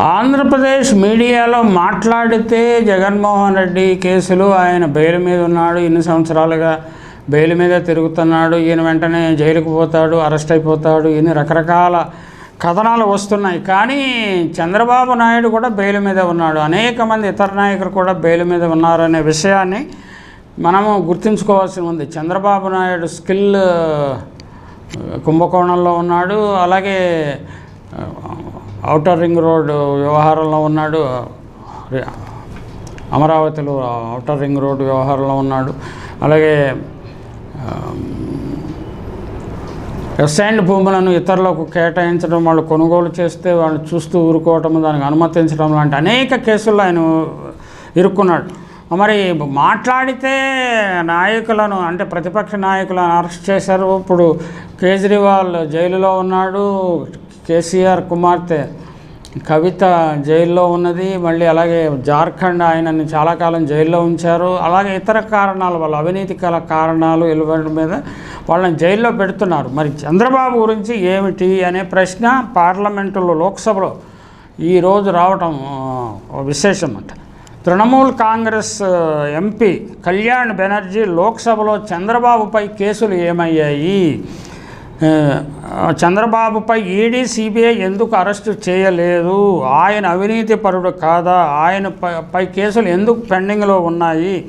ఆంధ్రప్రదేశ్ మీడియాలో మాట్లాడితే జగన్మోహన్ రెడ్డి కేసులు ఆయన బెయిల్ మీద ఉన్నాడు ఇన్ని సంవత్సరాలుగా బెయిల్ మీద తిరుగుతున్నాడు ఈయన వెంటనే జైలుకు పోతాడు అరెస్ట్ అయిపోతాడు ఇన్ని రకరకాల కథనాలు వస్తున్నాయి. కానీ చంద్రబాబు నాయుడు కూడా బెయిల్ మీద ఉన్నాడు. అనేక మంది ఇతర నాయకులు కూడా బెయిల్ మీద ఉన్నారనే విషయాన్ని మనము గుర్తుంచుకోవాల్సి ఉంది. చంద్రబాబు నాయుడు స్కిల్ కుంభకోణంలో ఉన్నాడు. అలాగే ఔటర్ రింగ్ రోడ్డు వ్యవహారంలో ఉన్నాడు. అమరావతిలో ఔటర్ రింగ్ రోడ్డు వ్యవహారంలో ఉన్నాడు. అలాగే ఎస్ఐండ్ భూములను ఇతరులకు కేటాయించడం వాళ్ళు కొనుగోలు చేస్తే వాళ్ళు చూస్తూ ఊరుకోవటం దానికి అనుమతించడం లాంటి అనేక కేసుల్లో ఆయన ఇరుక్కున్నాడు. మరి మాట్లాడితే నాయకులను అంటే ప్రతిపక్ష నాయకులను అరెస్ట్ చేశారు. ఇప్పుడు కేజ్రీవాల్ జైలులో ఉన్నాడు. కేసీఆర్ కుమార్తె కవిత జైల్లో ఉన్నది. మళ్ళీ అలాగే జార్ఖండ్ ఆయనని చాలా కాలం జైల్లో ఉంచారు. అలాగే ఇతర కారణాల వల్ల అవినీతి కల కారణాలు ఇవ్వడం మీద వాళ్ళని జైల్లో పెడుతున్నారు. మరి చంద్రబాబు గురించి ఏమిటి అనే ప్రశ్న పార్లమెంటులో లోక్సభలో ఈరోజు రావటం విశేషం అంట తృణమూల్ కాంగ్రెస్ ఎంపీ కళ్యాణ్ బెనర్జీ లోక్సభలో చంద్రబాబుపై కేసులు ఏమయ్యాయి? చంద్రబాబుపై ఈడీ సిబిఐ ఎందుకు అరెస్టు చేయలేదు? ఆయన అవినీతి పరుడు కాదా? ఆయన పై- పై కేసులు ఎందుకు పెండింగ్లో ఉన్నాయి?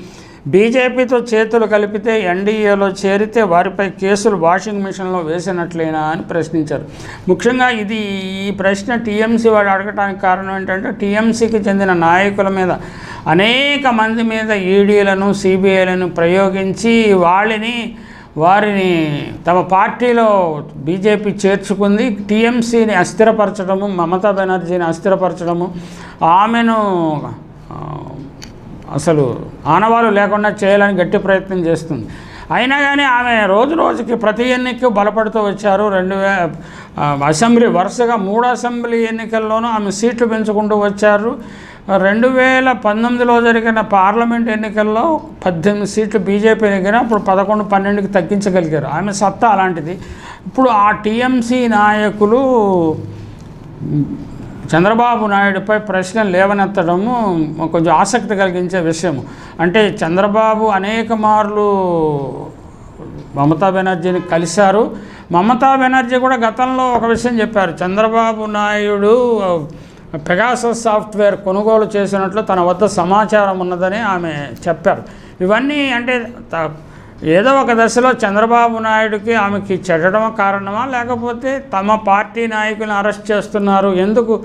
బీజేపీతో చేతులు కలిపితే ఎన్డీఏలో చేరితే వారిపై కేసులు వాషింగ్ మిషన్లో వేసినట్లేనా అని ప్రశ్నించారు. ముఖ్యంగా ఇది ఈ ప్రశ్న టీఎంసీ వాడు అడగటానికి కారణం ఏంటంటే టీఎంసీకి చెందిన నాయకుల మీద అనేక మంది మీద ఈడీలను సిబిఐలను ప్రయోగించి వాళ్ళని వారిని తమ పార్టీలో బీజేపీ చేర్చుకుంది టీఎంసీని అస్థిరపరచడము మమతా బెనర్జీని అస్థిరపరచడము ఆమెను అసలు ఆనవాలు లేకుండా చేయాలని గట్టి ప్రయత్నం చేస్తుంది. అయినా కానీ ఆమె రోజు రోజుకి ప్రతి ఎన్నికకు బలపడుతూ వచ్చారు. రెండు వే అసెంబ్లీ వరుసగా మూడు అసెంబ్లీ ఎన్నికల్లోనూ ఆమె సీట్లు పెంచుకుంటూ వచ్చారు. రెండు వేల పంతొమ్మిదిలో జరిగిన పార్లమెంట్ ఎన్నికల్లో పద్దెనిమిది సీట్లు బీజేపీ దగ్గర అప్పుడు పదకొండు పన్నెండుకి తగ్గించగలిగారు. ఆమె సత్తా అలాంటిది. ఇప్పుడు ఆ టీఎంసీ నాయకులు చంద్రబాబు నాయుడుపై ప్రశ్నలు లేవనెత్తడము కొంచెం ఆసక్తి కలిగించే విషయం అంటే చంద్రబాబు అనేక మార్లు మమతా బెనర్జీని కలిశారు. మమతా బెనర్జీ కూడా గతంలో ఒక విషయం చెప్పారు. చంద్రబాబు నాయుడు పెగాసస్ సాఫ్ట్వేర్ కొనుగోలు చేసినట్లు తన వద్ద సమాచారం ఉన్నదని ఆమె చెప్పారు. ఇవన్నీ అంటే త- ఏదో ఒక దశలో చంద్రబాబు నాయుడుకి ఆమెకి చెడడం కారణమా? లేకపోతే తమ పార్టీ నాయకులను అరెస్ట్ చేస్తున్నారు. ఎందుకు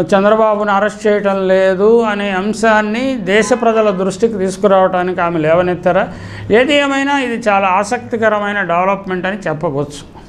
చంద్రబాబును అరెస్ట్ చేయటం లేదు అనే అంశాన్ని దేశ ప్రజల దృష్టికి తీసుకురావడానికి ఆమె లేవనెత్తారా? ఏది ఏమైనా ఇది చాలా ఆసక్తికరమైన డెవలప్మెంట్ అని చెప్పవచ్చు.